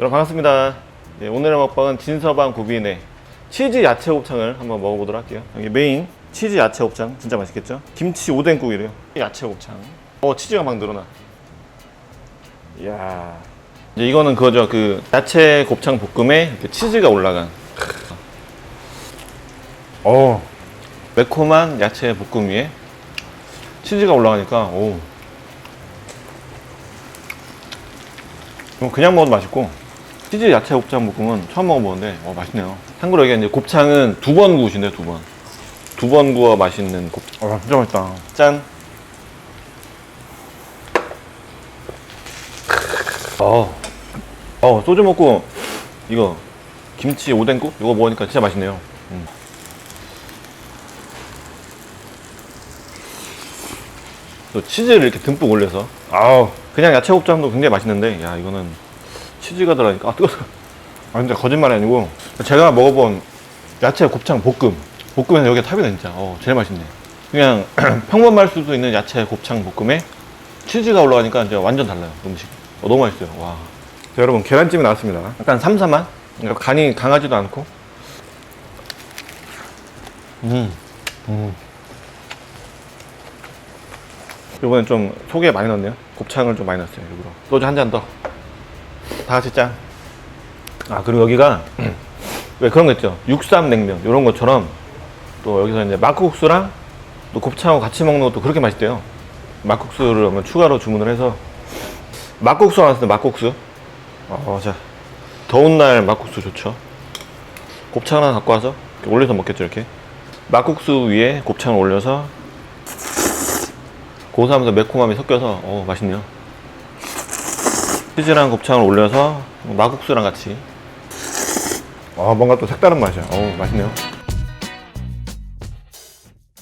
여러분 반갑습니다. 예, 오늘의 먹방은 진서방 구비인의 치즈 야채 곱창을 한번 먹어보도록 할게요. 여기 메인 치즈 야채 곱창 진짜 맛있겠죠? 김치 오뎅국이래요. 야채 곱창. 어 치즈가 막 늘어나. 이야. 이제 이거는 그거죠. 그 야채 곱창 볶음에 이렇게 치즈가 올라간. 어 매콤한 야채 볶음 위에 치즈가 올라가니까 오. 그냥 먹어도 맛있고 치즈 야채 곱창 볶음은 처음 먹어보는데 어, 맛있네요. 참고로 이게 이제 곱창은 두 번 구우신대요, 두 번. 두 번 구워 맛있는 곱. 아 진짜 맛있다. 짠. 어, 어 소주 먹고 이거 김치 오뎅국 이거 먹으니까 진짜 맛있네요. 음. 또 치즈를 이렇게 듬뿍 올려서 아우 그냥 야채 곱창도 굉장히 맛있는데 야 이거는 치즈가 들어가니까. 아 뜨거워 아 진짜 거짓말이 아니고. 제가 먹어본 야채 곱창 볶음. 볶음에서 여기 가 탑이다 진짜. 어 제일 맛있네. 그냥 평범할 수도 있는 야채 곱창 볶음에 치즈가 올라가니까 이제 완전 달라요 음식. 어, 너무 맛있어요. 와. 자, 여러분 계란찜이 나왔습니다. 약간 삼삼한? 그러니까 간이 강하지도 않고. 음, 음. 이번엔 좀 속에 많이 넣었네요. 곱창을 좀 많이 넣었어요. 일부러. 소주 한 잔 더. 다 같이 짠. 아 그리고 여기가 왜 그런 거 있죠? 육삼 냉면 이런 것처럼 또 여기서 이제 막국수랑 또 곱창하고 같이 먹는 것도 그렇게 맛있대요. 막국수를 한번 추가로 주문을 해서 막국수 나왔어요. 막국수. 어, 자 더운 날 막국수 좋죠. 곱창 하나 갖고 와서 올려서 먹겠죠 이렇게. 막국수 위에 곱창을 올려서 고소하면서 매콤함이 섞여서 어, 맛있네요. 치즈랑 곱창을 올려서 막국수랑 같이 어, 뭔가 또 색다른 맛이야. 어, 맛있네요.